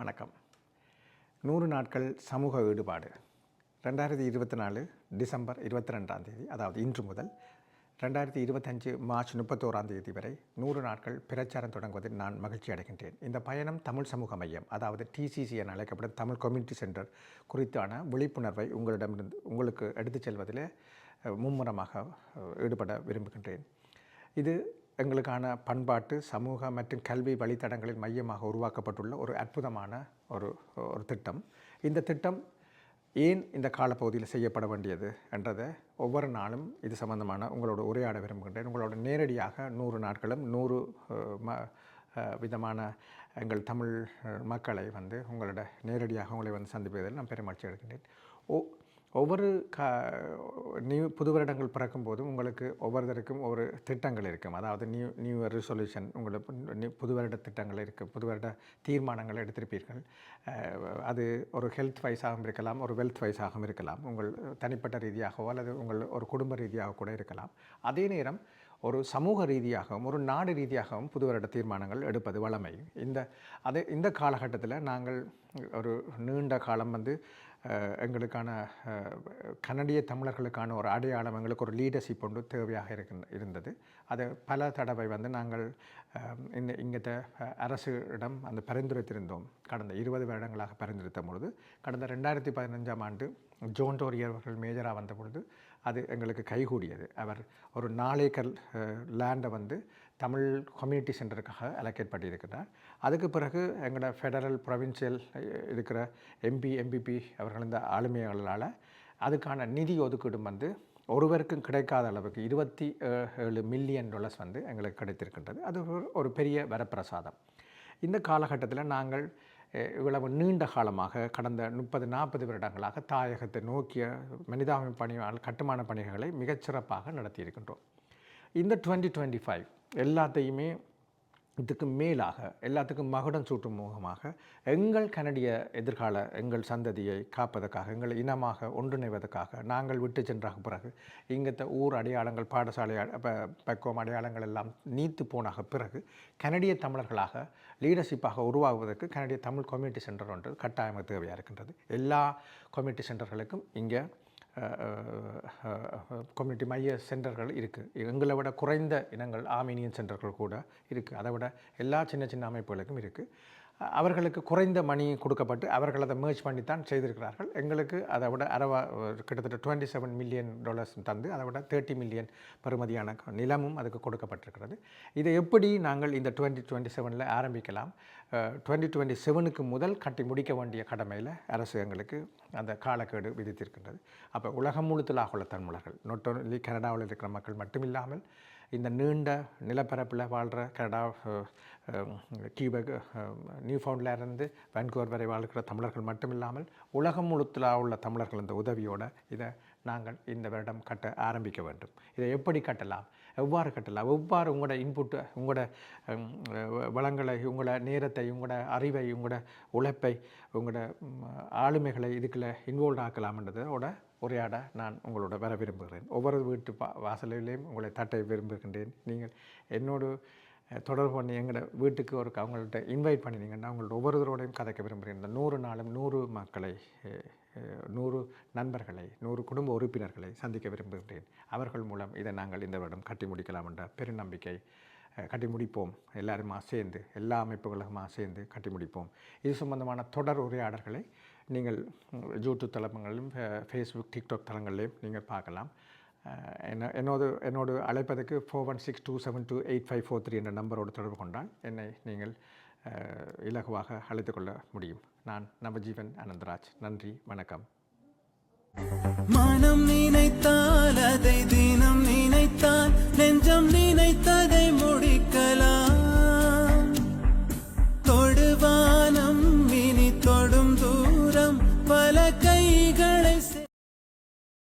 வணக்கம். நூறு நாட்கள் சமூக ஈடுபாடு. ரெண்டாயிரத்தி இருபத்தி நாலு டிசம்பர் இருபத்தி ரெண்டாம் தேதி அதாவது இன்று முதல் ரெண்டாயிரத்தி இருபத்தஞ்சு மார்ச் முப்பத்தோராம் தேதி வரை நூறு நாட்கள் பிரச்சாரம் தொடங்குவதில் நான் மகிழ்ச்சி அடைகின்றேன். இந்த பயணம் தமிழ் சமூக மையம் அதாவது டிசிசி என அழைக்கப்படும் தமிழ் கம்யூனிட்டி சென்டர் குறித்தான விழிப்புணர்வை உங்களிடமிருந்து உங்களுக்கு எடுத்துச் செல்வதில் மும்முரமாக ஈடுபட விரும்புகின்றேன். இது எங்களுக்கான பண்பாட்டு சமூக மற்றும் கல்வி வழித்தடங்களின் மையமாக உருவாக்கப்பட்டுள்ள ஒரு அற்புதமான ஒரு ஒரு திட்டம். இந்த திட்டம் ஏன் இந்த காலப்பகுதியில் செய்யப்பட வேண்டியது என்றதை ஒவ்வொரு நாளும் இது சம்பந்தமான உங்களோட உரையாட விரும்புகின்றேன். உங்களோட நேரடியாக நூறு நாட்களும் நூறு ம விதமான எங்கள் தமிழ் மக்களை வந்து உங்களோட நேரடியாக உங்களை வந்து சந்திப்பதில் நான் பெருமகிழ்ச்சி அடைகின்றேன். ஓ ஒவ்வொரு க நியூ புது வருடங்கள் பிறக்கும் போதும் உங்களுக்கு ஒவ்வொருத்தருக்கும் ஒரு திட்டங்கள் இருக்கும். அதாவது நியூ நியூ இயர் ரெசொல்யூஷன் உங்களுக்கு புது வருட திட்டங்கள் இருக்கும் புது வருட தீர்மானங்கள் எடுத்திருப்பீர்கள். அது ஒரு ஹெல்த் வைஸாகவும் இருக்கலாம் ஒரு வெல்த் வைஸாகவும் இருக்கலாம். உங்கள் தனிப்பட்ட ரீதியாகவோ அல்லது உங்கள் ஒரு குடும்ப ரீதியாக கூட இருக்கலாம். அதே நேரம் ஒரு சமூக ரீதியாகவும் ஒரு நாடு ரீதியாகவும் புது வருட தீர்மானங்கள் எடுப்பது வழமை. இந்த அதே இந்த காலகட்டத்தில் நாங்கள் ஒரு நீண்ட காலம் வந்து எங்களுக்கான கனடிய தமிழர்களுக்கான ஒரு அடையாளம் எங்களுக்கு ஒரு லீடர்ஷிப் ஒன்று தேவையாக இருக்கு இருந்தது. அது பல தடவை வந்து நாங்கள் இந்த இங்கத்த அரசிடம் அந்த பரிந்துரைத்திருந்தோம். கடந்த இருபது வருடங்களாக பரிந்துரைத்த பொழுது கடந்த ரெண்டாயிரத்தி பதினஞ்சாம் ஆண்டு ஜோன் டோரியர் அவர்கள் மேஜராக வந்த பொழுது அது எங்களுக்கு கைகூடியது. அவர் ஒரு நாளேக்கல் லேண்டை வந்து தமிழ் கம்யூனிட்டி சென்டருக்காக அலோகேட் பண்ணியிருக்கிறார். அதுக்கு பிறகு எங்களோட ஃபெடரல் ப்ரொவின்சியல் இருக்கிற எம்பி எம்பிபி அவர்கள் இந்த ஆளுமையாளர்களால் அதுக்கான நிதி ஒதுக்கீடும் வந்து ஒருவருக்கும் கிடைக்காத அளவுக்கு இருபத்தி ஏழு மில்லியன் டாலர்ஸ் வந்து எங்களுக்கு கிடைத்திருக்கின்றது. அது ஒரு- ஒரு பெரிய வரப்பிரசாதம். இந்த காலகட்டத்தில் நாங்கள் இவ்வளவு நீண்ட காலமாக கடந்த முப்பது நாற்பது வருடங்களாக தாயகத்தை நோக்கிய மனிதாபிமான பணி கட்டுமான பணிகளை மிகச்சிறப்பாக நடத்தியிருக்கின்றோம். இந்த டுவெண்ட்டி டுவெண்ட்டி ஃபைவ் எல்லாத்தையுமே இதுக்கு மேலாக எல்லாத்துக்கும் மகுடம் சூட்டும் முகமாக எங்கள் கனடிய எதிர்கால எங்கள் சந்ததியை காப்பதற்காக எங்கள் இனமாக ஒன்றிணைவதற்காக நாங்கள் விட்டு சென்றாக பிறகு இங்கத்த ஊர் அடையாளங்கள் பாடசாலை பக்குவம் அடையாளங்கள் எல்லாம் நீத்து போனாக பிறகு கனடிய தமிழர்களாக லீடர்ஷிப்பாக உருவாகுவதற்கு கனடிய தமிழ் கம்யூனிட்டி சென்டர் ஒன்று கட்டாயமாக தேவையாக இருக்கின்றது. எல்லா கம்யூனிட்டி சென்டர்களுக்கும் இங்கே கம்யூனிட்டி மைய சென்டர்கள் இருக்குது எங்களை விட குறைந்த இனங்கள் ஆமீனியன் சென்டர்கள் கூட இருக்குது அதை விட எல்லா சின்ன சின்ன அமைப்புகளுக்கும் இருக்குது அவர்களுக்கு குறைந்த மணி கொடுக்கப்பட்டு அவர்கள் அதை மேர்ஜ் பண்ணி தான் செய்திருக்கிறார்கள். எங்களுக்கு அதை விட அரவா கிட்டத்தட்ட டுவெண்ட்டி செவன் மில்லியன் டாலர்ஸ் தந்து அதை விட தேர்ட்டி மில்லியன் பெறுமதியான நிலமும் அதுக்கு கொடுக்கப்பட்டிருக்கிறது. இதை எப்படி நாங்கள் இந்த டுவெண்ட்டி டுவெண்ட்டி செவனில் ஆரம்பிக்கலாம்? டுவெண்ட்டி டுவெண்ட்டி செவனுக்கு முதல் கட்டி முடிக்க வேண்டிய கடமையில் அரசு எங்களுக்கு அந்த காலக்கேடு விதித்திருக்கின்றது. அப்போ உலகம் முழுத்தலாக உள்ள தமிழர்கள் நோட் ஒன்லி கனடாவில் இருக்கிற மக்கள் மட்டுமில்லாமல் இந்த நீண்ட நிலப்பரப்பில் வாழ்கிற கனடா அஹ், கியூபெக் நியூஃபவுண்ட்லேருந்து வான்கூவர் வரை வாழ்கிற தமிழர்கள் மட்டுமில்லாமல் உலகம் முழுத்தில் உள்ள தமிழர்கள் இந்த உதவியோட இதை நாங்கள் இந்த வருடம் கட்ட ஆரம்பிக்க வேண்டும். இதை எப்படி கட்டலாம்? எவ்வாறு கட்டலாம்? எவ்வாறு உங்களோட இன்புட்டு உங்களோட வளங்களை உங்களோட நேரத்தை உங்களோட அறிவை உங்களோட உழைப்பை உங்களோட ஆளுமைகளை இதுக்குள்ளே இன்வால்வ் ஆக்கலாம்ன்றதோட உரையாட நான் உங்களோட வர விரும்புகிறேன். ஒவ்வொரு வீட்டு பா வாசலிலையும் உங்களை தட்ட விரும்புகின்றேன். நீங்கள் என்னோடு தொடர்பு பண்ணி எங்களோட வீட்டுக்கு ஒரு அவங்கள்ட்ட இன்வைட் பண்ணினீங்கன்னா உங்களோட ஒவ்வொருவரோடையும் கதைக்க விரும்புகிறேன். இந்த நூறு நாளும் நூறு மக்களை நூறு நண்பர்களை நூறு குடும்ப உறுப்பினர்களை சந்திக்க விரும்புகின்றேன். அவர்கள் மூலம் இதை நாங்கள் இந்த வருடம் கட்டி முடிக்கலாம் என்ற பெருநம்பிக்கை கட்டி முடிப்போம். எல்லாருமா சேர்ந்து எல்லா அமைப்புகளுமா சேர்ந்து கட்டி முடிப்போம். இது சம்பந்தமான தொடர் உரையாடல்களை நீங்கள் யூடியூப் தளங்களிலும் ஃபேஸ்புக் டிக்டாக் தளங்களிலையும் நீங்கள் பார்க்கலாம். என்ன என்னோடு என்னோடு அழைப்பதற்கு four one six two seven two eight five four three என்ற நம்பரோடு தொடர்பு கொண்டால் என்னை நீங்கள் இலகுவாக அழைத்து கொள்ள முடியும். நான் நவஜீவன் அனந்தராஜ். நன்றி வணக்கம். மனம் நினைத்தால் அதை தினம் நினைத்தால் நெஞ்சம் நினைத்தால்